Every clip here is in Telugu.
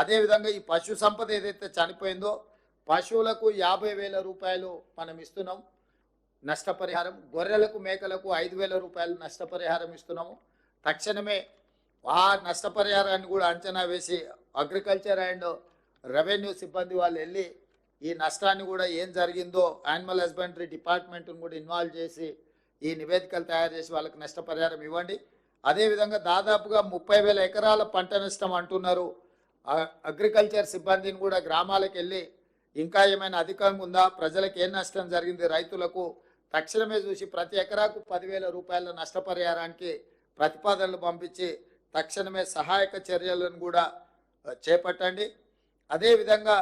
అదేవిధంగా ఈ పశు సంపద ఏదైతే చనిపోయిందో పశువులకు యాభై వేల రూపాయలు మనం ఇస్తున్నాం. నష్టపరిహారం. గొర్రెలకు మేకలకు ఐదు వేల రూపాయలు నష్టపరిహారం ఇస్తున్నాము. తక్షణమే ఆ నష్టపరిహారాన్ని కూడా అంచనా వేసి అగ్రికల్చర్ అండ్ రెవెన్యూ సిబ్బంది వాళ్ళు వెళ్ళి ఈ నష్టాన్ని కూడా ఏం జరిగిందో యానిమల్ హస్బెండరీ డిపార్ట్మెంట్ని కూడా ఇన్వాల్వ్ చేసి ఈ నివేదికలు తయారు చేసి వాళ్ళకి నష్టపరిహారం ఇవ్వండి. అదేవిధంగా దాదాపుగా ముప్పై వేల ఎకరాల పంట నష్టం అంటున్నారు అగ్రికల్చర్ సిబ్బందిని కూడా గ్రామాలకు వెళ్ళి ఇంకా ఏమైనా అధికంగా ఉందా? ప్రజలకు ఏం నష్టం జరిగింది? రైతులకు తక్షణమే చూసి ప్రతి ఎకరాకు పదివేల రూపాయల నష్టపరిహారానికి ప్రతిపాదనలు పంపించి తక్షణమే సహాయక చర్యలను కూడా చేపట్టండి. అదేవిధంగా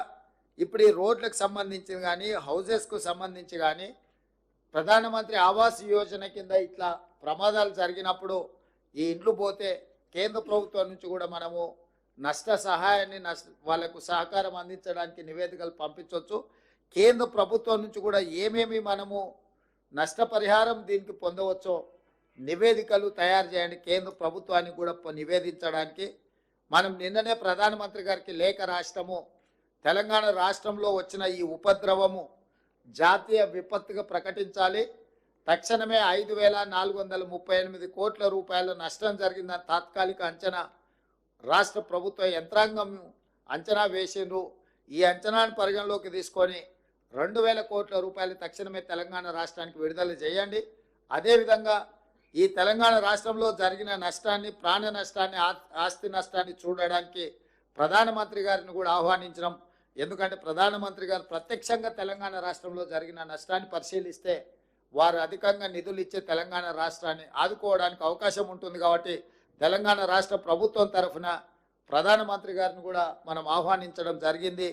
ఇప్పుడు ఈ రోడ్లకు సంబంధించి కానీ హౌజెస్కు సంబంధించి కానీ ప్రధానమంత్రి ఆవాస్ యోజన కింద ఇట్లా ప్రమాదాలు జరిగినప్పుడు ఈ ఇండ్లు పోతే కేంద్ర ప్రభుత్వం నుంచి కూడా మనము నష్ట సహాయాన్ని నష్ట వాళ్ళకు సహకారం అందించడానికి నివేదికలు పంపించవచ్చు కేంద్ర ప్రభుత్వం నుంచి కూడా ఏమేమి మనము నష్టపరిహారం దీనికి పొందవచ్చో నివేదికలు తయారు చేయండి. కేంద్ర ప్రభుత్వానికి కూడా నివేదించడానికి. మనం నిన్ననే ప్రధానమంత్రి గారికి లేఖ రాష్ట్రము తెలంగాణ రాష్ట్రంలో వచ్చిన ఈ ఉపద్రవము జాతీయ విపత్తుగా ప్రకటించాలి. తక్షణమే ఐదు వేల నాలుగు వందల ముప్పై ఎనిమిది కోట్ల రూపాయల నష్టం జరిగిందని తాత్కాలిక అంచనా రాష్ట్ర ప్రభుత్వ యంత్రాంగం అంచనా వేసిండ్రు. ఈ అంచనాను పరిగణలోకి తీసుకొని రెండు వేల కోట్ల రూపాయలు తక్షణమే తెలంగాణ రాష్ట్రానికి విడుదల చేయండి. అదేవిధంగా ఈ తెలంగాణ రాష్ట్రంలో జరిగిన నష్టాన్ని ప్రాణ నష్టాన్ని ఆ- ఆస్తి నష్టాన్ని చూడడానికి ప్రధానమంత్రి గారిని కూడా ఆహ్వానించడం ఎందుకంటే ప్రధానమంత్రి గారు ప్రత్యక్షంగా తెలంగాణ రాష్ట్రంలో జరిగిన నష్టాన్ని పరిశీలిస్తే వారు అధికంగా నిధులు ఇచ్చే తెలంగాణ రాష్ట్రాన్ని ఆదుకోవడానికి అవకాశం ఉంటుంది కాబట్టి తెలంగాణ రాష్ట్ర ప్రభుత్వం తరఫున ప్రధానమంత్రి గారిని కూడా మనం ఆహ్వానించడం జరిగింది.